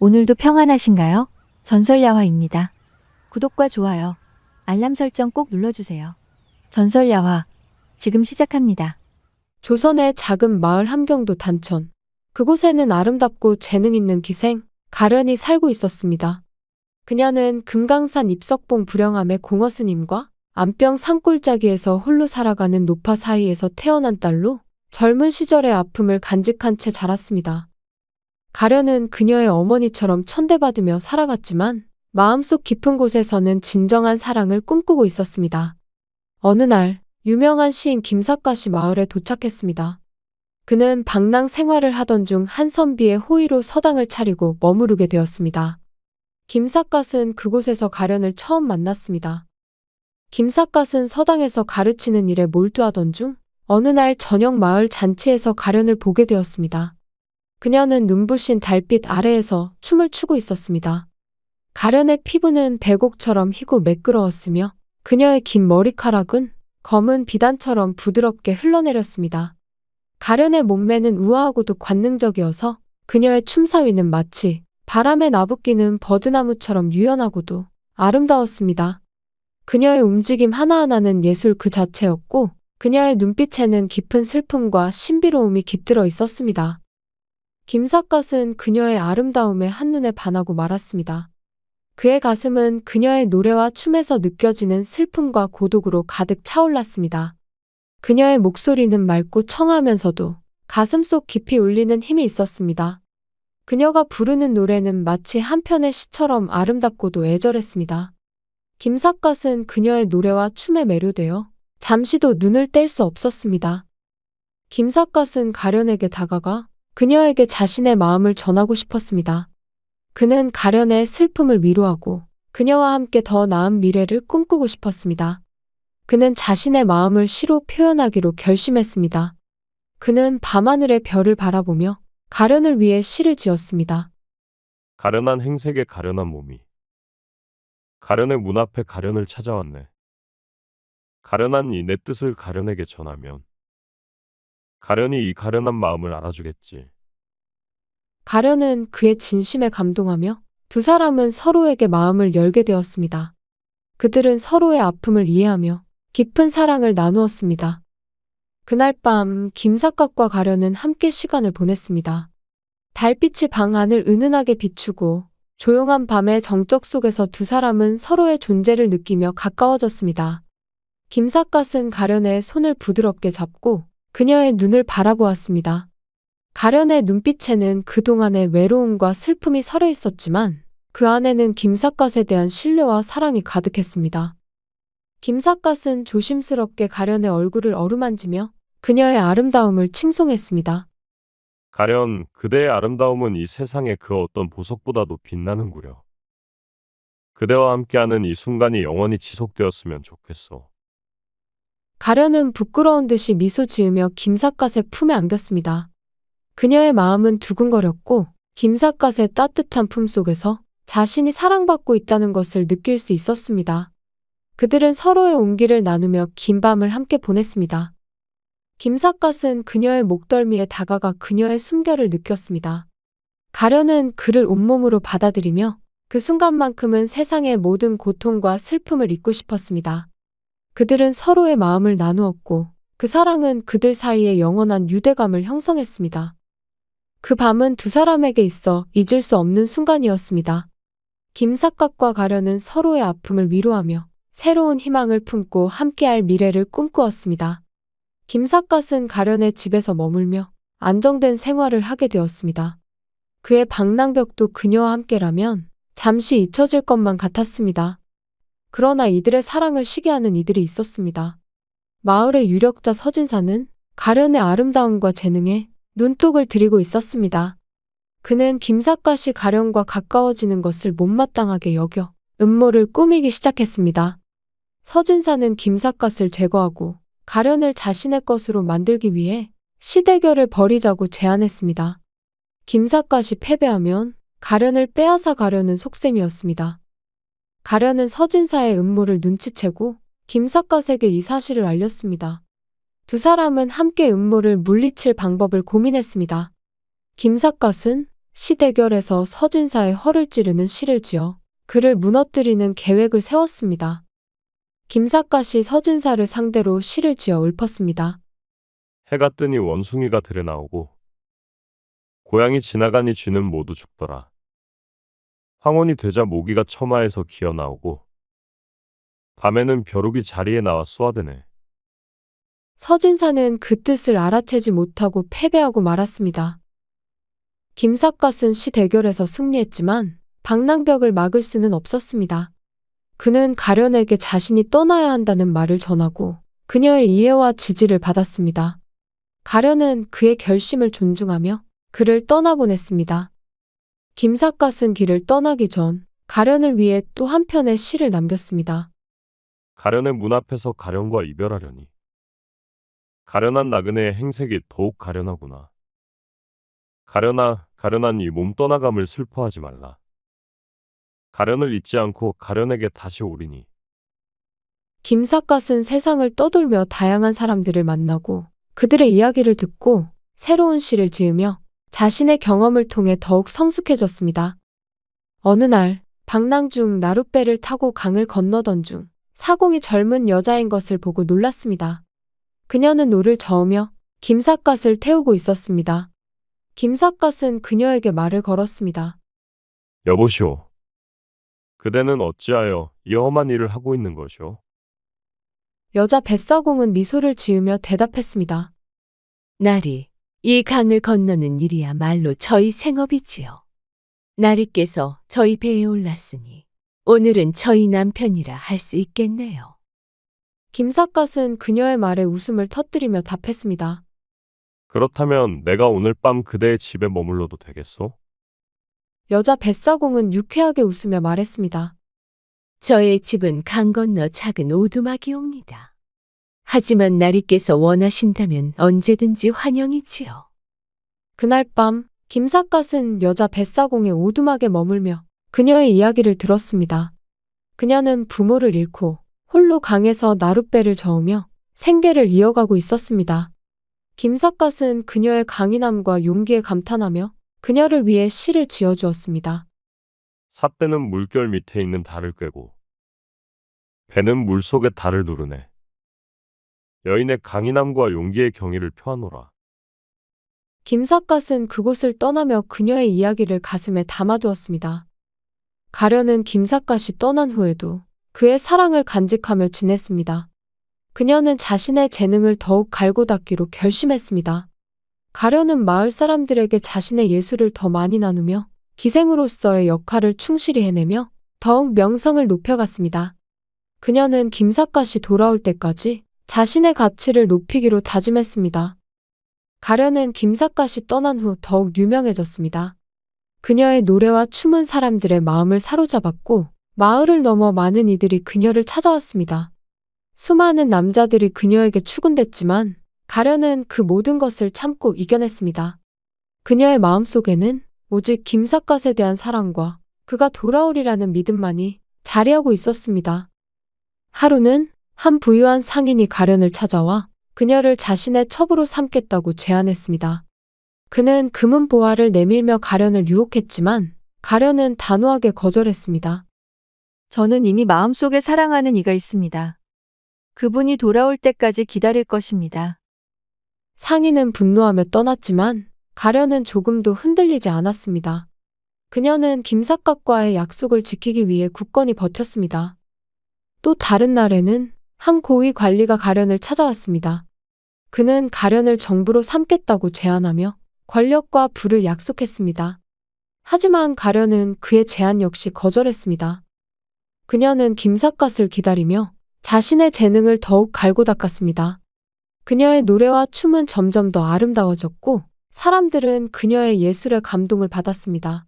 오늘도 평안하신가요? 전설야화입니다. 구독과 좋아요, 알람 설정 꼭 눌러주세요. 전설야화, 지금 시작합니다. 조선의 작은 마을 함경도 단천. 그곳에는 아름답고 재능 있는 기생, 가련이 살고 있었습니다. 그녀는 금강산 입석봉 불영암의 공허스님과 안병 산골짜기에서 홀로 살아가는 노파 사이에서 태어난 딸로 젊은 시절의 아픔을 간직한 채 자랐습니다. 가련은 그녀의 어머니처럼 천대받으며 살아갔지만 마음속 깊은 곳에서는 진정한 사랑을 꿈꾸고 있었습니다. 어느 날 유명한 시인 김삿갓이 마을에 도착했습니다. 그는 방랑 생활을 하던 중 한 선비의 호의로 서당을 차리고 머무르게 되었습니다. 김삿갓은 그곳에서 가련을 처음 만났습니다. 김삿갓은 서당에서 가르치는 일에 몰두하던 중 어느 날 저녁 마을 잔치에서 가련을 보게 되었습니다. 그녀는 눈부신 달빛 아래에서 춤을 추고 있었습니다. 가련의 피부는 백옥처럼 희고 매끄러웠으며 그녀의 긴 머리카락은 검은 비단처럼 부드럽게 흘러내렸습니다. 가련의 몸매는 우아하고도 관능적이어서 그녀의 춤사위는 마치 바람에 나부끼는 버드나무처럼 유연하고도 아름다웠습니다. 그녀의 움직임 하나하나는 예술 그 자체였고 그녀의 눈빛에는 깊은 슬픔과 신비로움이 깃들어 있었습니다. 김삿갓은 그녀의 아름다움에 한눈에 반하고 말았습니다. 그의 가슴은 그녀의 노래와 춤에서 느껴지는 슬픔과 고독으로 가득 차올랐습니다. 그녀의 목소리는 맑고 청하면서도 가슴 속 깊이 울리는 힘이 있었습니다. 그녀가 부르는 노래는 마치 한 편의 시처럼 아름답고도 애절했습니다. 김삿갓은 그녀의 노래와 춤에 매료되어 잠시도 눈을 뗄 수 없었습니다. 김삿갓은 가련에게 다가가 그녀에게 자신의 마음을 전하고 싶었습니다. 그는 가련의 슬픔을 위로하고 그녀와 함께 더 나은 미래를 꿈꾸고 싶었습니다. 그는 자신의 마음을 시로 표현하기로 결심했습니다. 그는 밤하늘의 별을 바라보며 가련을 위해 시를 지었습니다. 가련한 행색에 가련한 몸이 가련의 문 앞에 가련을 찾아왔네. 가련한 이 내 뜻을 가련에게 전하면 가련이 이 가련한 마음을 알아주겠지. 가련은 그의 진심에 감동하며 두 사람은 서로에게 마음을 열게 되었습니다. 그들은 서로의 아픔을 이해하며 깊은 사랑을 나누었습니다. 그날 밤 김삿갓과 가련은 함께 시간을 보냈습니다. 달빛이 방 안을 은은하게 비추고 조용한 밤의 정적 속에서 두 사람은 서로의 존재를 느끼며 가까워졌습니다. 김삿갓은 가련의 손을 부드럽게 잡고 그녀의 눈을 바라보았습니다. 가련의 눈빛에는 그동안의 외로움과 슬픔이 서려 있었지만 그 안에는 김삿갓에 대한 신뢰와 사랑이 가득했습니다. 김삿갓은 조심스럽게 가련의 얼굴을 어루만지며 그녀의 아름다움을 칭송했습니다. 가련, 그대의 아름다움은 이 세상의 그 어떤 보석보다도 빛나는구려. 그대와 함께하는 이 순간이 영원히 지속되었으면 좋겠어. 가련은 부끄러운 듯이 미소 지으며 김삿갓의 품에 안겼습니다. 그녀의 마음은 두근거렸고 김삿갓의 따뜻한 품 속에서 자신이 사랑받고 있다는 것을 느낄 수 있었습니다. 그들은 서로의 온기를 나누며 긴 밤을 함께 보냈습니다. 김삿갓은 그녀의 목덜미에 다가가 그녀의 숨결을 느꼈습니다. 가련은 그를 온몸으로 받아들이며 그 순간만큼은 세상의 모든 고통과 슬픔을 잊고 싶었습니다. 그들은 서로의 마음을 나누었고 그 사랑은 그들 사이에 영원한 유대감을 형성했습니다. 그 밤은 두 사람에게 있어 잊을 수 없는 순간이었습니다. 김삿갓과 가련은 서로의 아픔을 위로하며 새로운 희망을 품고 함께할 미래를 꿈꾸었습니다. 김삿갓은 가련의 집에서 머물며 안정된 생활을 하게 되었습니다. 그의 방랑벽도 그녀와 함께라면 잠시 잊혀질 것만 같았습니다. 그러나 이들의 사랑을 시기하는 이들이 있었습니다. 마을의 유력자 서진사는 가련의 아름다움과 재능에 눈독을 들이고 있었습니다. 그는 김삿갓이 가련과 가까워지는 것을 못마땅하게 여겨 음모를 꾸미기 시작했습니다. 서진사는 김삿갓을 제거하고 가련을 자신의 것으로 만들기 위해 시대결을 벌이자고 제안했습니다. 김삿갓이 패배하면 가련을 빼앗아 가려는 속셈이었습니다. 가련은 서진사의 음모를 눈치채고 김삿갓에게 이 사실을 알렸습니다. 두 사람은 함께 음모를 물리칠 방법을 고민했습니다. 김삿갓은 시 대결에서 서진사의 허를 찌르는 시를 지어 그를 무너뜨리는 계획을 세웠습니다. 김삿갓이 서진사를 상대로 시를 지어 읊었습니다. 해가 뜨니 원숭이가 들에 나오고 고양이 지나가니 쥐는 모두 죽더라. 황혼이 되자 모기가 처마에서 기어 나오고 밤에는 벼룩이 자리에 나와 쏘아대네. 서진사는 그 뜻을 알아채지 못하고 패배하고 말았습니다. 김삿갓은 시 대결에서 승리했지만 방랑벽을 막을 수는 없었습니다. 그는 가련에게 자신이 떠나야 한다는 말을 전하고 그녀의 이해와 지지를 받았습니다. 가련은 그의 결심을 존중하며 그를 떠나보냈습니다. 김삿갓은 길을 떠나기 전 가련을 위해 또 한편의 시를 남겼습니다. 가련의 문 앞에서 가련과 이별하려니. 가련한 나그네의 행색이 더욱 가련하구나. 가련아, 가련한 이 몸 떠나감을 슬퍼하지 말라. 가련을 잊지 않고 가련에게 다시 오리니. 김삿갓은 세상을 떠돌며 다양한 사람들을 만나고 그들의 이야기를 듣고 새로운 시를 지으며 자신의 경험을 통해 더욱 성숙해졌습니다. 어느 날 방랑 중 나룻배를 타고 강을 건너던 중 사공이 젊은 여자인 것을 보고 놀랐습니다. 그녀는 노를 저으며 김삿갓을 태우고 있었습니다. 김삿갓은 그녀에게 말을 걸었습니다. 여보시오. 그대는 어찌하여 이 험한 일을 하고 있는 것이오? 여자 뱃사공은 미소를 지으며 대답했습니다. 나리, 이 강을 건너는 일이야 말로 저희 생업이지요. 나리께서 저희 배에 올랐으니 오늘은 저희 남편이라 할 수 있겠네요. 김삿갓은 그녀의 말에 웃음을 터뜨리며 답했습니다. 그렇다면 내가 오늘 밤 그대의 집에 머물러도 되겠소? 여자 뱃사공은 유쾌하게 웃으며 말했습니다. 저의 집은 강 건너 작은 오두막이옵니다. 하지만 나리께서 원하신다면 언제든지 환영이지요. 그날 밤 김삿갓은 여자 뱃사공의 오두막에 머물며 그녀의 이야기를 들었습니다. 그녀는 부모를 잃고 홀로 강에서 나룻배를 저으며 생계를 이어가고 있었습니다. 김삿갓은 그녀의 강인함과 용기에 감탄하며 그녀를 위해 시를 지어주었습니다. 삿대는 물결 밑에 있는 달을 꿰고 배는 물속의 달을 누르네. 여인의 강인함과 용기의 경의를 표하노라. 김삿갓은 그곳을 떠나며 그녀의 이야기를 가슴에 담아두었습니다. 가련은 김삿갓이 떠난 후에도 그의 사랑을 간직하며 지냈습니다. 그녀는 자신의 재능을 더욱 갈고 닦기로 결심했습니다. 가련은 마을 사람들에게 자신의 예술을 더 많이 나누며 기생으로서의 역할을 충실히 해내며 더욱 명성을 높여갔습니다. 그녀는 김삿갓이 돌아올 때까지 자신의 가치를 높이기로 다짐했습니다. 가련은 김삿갓이 떠난 후 더욱 유명해졌습니다. 그녀의 노래와 춤은 사람들의 마음을 사로잡았고 마을을 넘어 많은 이들이 그녀를 찾아왔습니다. 수많은 남자들이 그녀에게 추근댔지만 가련은 그 모든 것을 참고 이겨냈습니다. 그녀의 마음속에는 오직 김삿갓에 대한 사랑과 그가 돌아오리라는 믿음만이 자리하고 있었습니다. 하루는 한 부유한 상인이 가련을 찾아와 그녀를 자신의 첩으로 삼겠다고 제안했습니다. 그는 금은 보화를 내밀며 가련을 유혹했지만 가련은 단호하게 거절했습니다. 저는 이미 마음속에 사랑하는 이가 있습니다. 그분이 돌아올 때까지 기다릴 것입니다. 상인은 분노하며 떠났지만 가련은 조금도 흔들리지 않았습니다. 그녀는 김삿갓과의 약속을 지키기 위해 굳건히 버텼습니다. 또 다른 날에는 한 고위 관리가 가련을 찾아왔습니다. 그는 가련을 정부로 삼겠다고 제안하며 권력과 부를 약속했습니다. 하지만 가련은 그의 제안 역시 거절했습니다. 그녀는 김삿갓을 기다리며 자신의 재능을 더욱 갈고 닦았습니다. 그녀의 노래와 춤은 점점 더 아름다워졌고 사람들은 그녀의 예술에 감동을 받았습니다.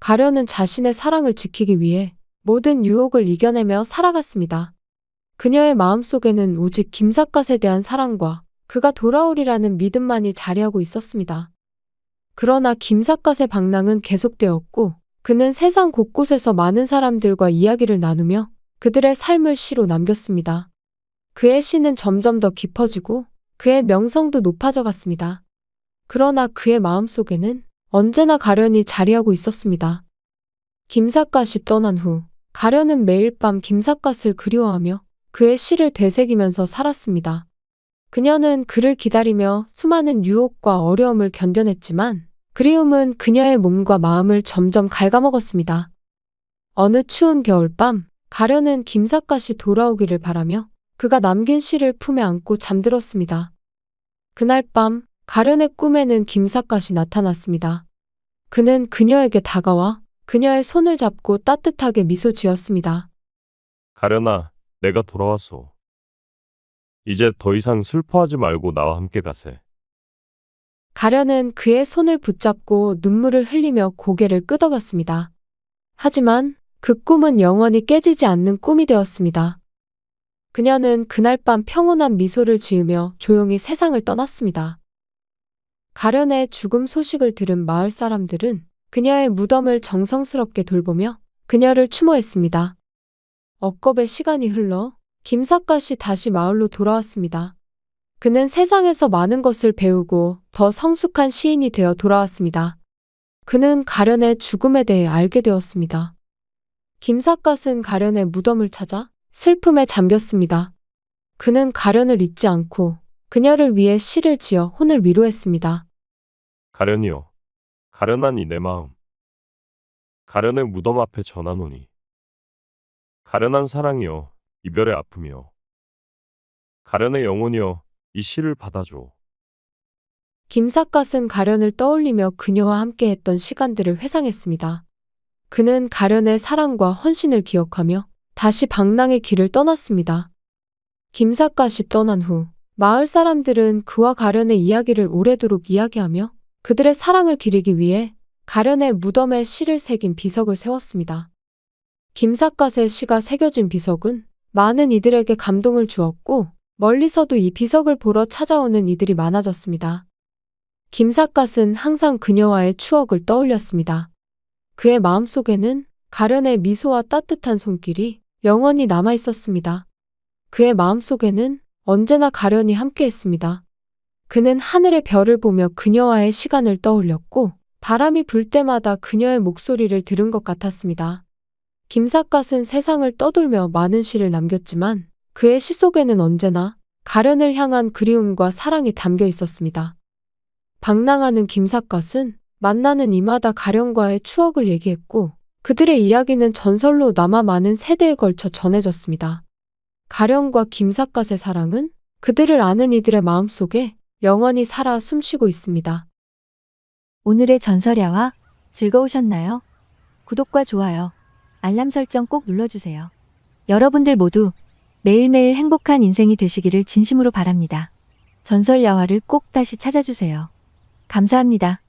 가련은 자신의 사랑을 지키기 위해 모든 유혹을 이겨내며 살아갔습니다. 그녀의 마음속에는 오직 김삿갓에 대한 사랑과 그가 돌아오리라는 믿음만이 자리하고 있었습니다. 그러나 김삿갓의 방랑은 계속되었고 그는 세상 곳곳에서 많은 사람들과 이야기를 나누며 그들의 삶을 시로 남겼습니다. 그의 시는 점점 더 깊어지고 그의 명성도 높아져 갔습니다. 그러나 그의 마음속에는 언제나 가련이 자리하고 있었습니다. 김삿갓이 떠난 후 가련은 매일 밤 김삿갓을 그리워하며 그의 시를 되새기면서 살았습니다. 그녀는 그를 기다리며 수많은 유혹과 어려움을 견뎌냈지만 그리움은 그녀의 몸과 마음을 점점 갉아먹었습니다. 어느 추운 겨울밤 가련은 김삿갓이 돌아오기를 바라며 그가 남긴 시를 품에 안고 잠들었습니다. 그날 밤 가련의 꿈에는 김삿갓이 나타났습니다. 그는 그녀에게 다가와 그녀의 손을 잡고 따뜻하게 미소 지었습니다. 가련아, 내가 돌아왔소. 이제 더 이상 슬퍼하지 말고 나와 함께 가세. 가련은 그의 손을 붙잡고 눈물을 흘리며 고개를 끄덕였습니다. 하지만 그 꿈은 영원히 깨지지 않는 꿈이 되었습니다. 그녀는 그날 밤 평온한 미소를 지으며 조용히 세상을 떠났습니다. 가련의 죽음 소식을 들은 마을 사람들은 그녀의 무덤을 정성스럽게 돌보며 그녀를 추모했습니다. 억겁의 시간이 흘러 김삿갓이 다시 마을로 돌아왔습니다. 그는 세상에서 많은 것을 배우고 더 성숙한 시인이 되어 돌아왔습니다. 그는 가련의 죽음에 대해 알게 되었습니다. 김삿갓은 가련의 무덤을 찾아 슬픔에 잠겼습니다. 그는 가련을 잊지 않고 그녀를 위해 시를 지어 혼을 위로했습니다. 가련이여, 가련하니 내 마음. 가련의 무덤 앞에 전하노니. 가련한 사랑이여, 이별의 아픔이여. 가련의 영혼이여, 이 시를 받아줘. 김삿갓은 가련을 떠올리며 그녀와 함께했던 시간들을 회상했습니다. 그는 가련의 사랑과 헌신을 기억하며 다시 방랑의 길을 떠났습니다. 김삿갓이 떠난 후 마을 사람들은 그와 가련의 이야기를 오래도록 이야기하며 그들의 사랑을 기리기 위해 가련의 무덤에 시를 새긴 비석을 세웠습니다. 김삿갓의 시가 새겨진 비석은 많은 이들에게 감동을 주었고 멀리서도 이 비석을 보러 찾아오는 이들이 많아졌습니다. 김삿갓은 항상 그녀와의 추억을 떠올렸습니다. 그의 마음속에는 가련의 미소와 따뜻한 손길이 영원히 남아 있었습니다. 그의 마음속에는 언제나 가련이 함께했습니다. 그는 하늘의 별을 보며 그녀와의 시간을 떠올렸고 바람이 불 때마다 그녀의 목소리를 들은 것 같았습니다. 김삿갓은 세상을 떠돌며 많은 시를 남겼지만 그의 시 속에는 언제나 가련을 향한 그리움과 사랑이 담겨 있었습니다. 방랑하는 김삿갓은 만나는 이마다 가련과의 추억을 얘기했고 그들의 이야기는 전설로 남아 많은 세대에 걸쳐 전해졌습니다. 가련과 김삿갓의 사랑은 그들을 아는 이들의 마음속에 영원히 살아 숨쉬고 있습니다. 오늘의 전설야와 즐거우셨나요? 구독과 좋아요, 알람 설정 꼭 눌러주세요. 여러분들 모두 매일매일 행복한 인생이 되시기를 진심으로 바랍니다. 전설 야화를 꼭 다시 찾아주세요. 감사합니다.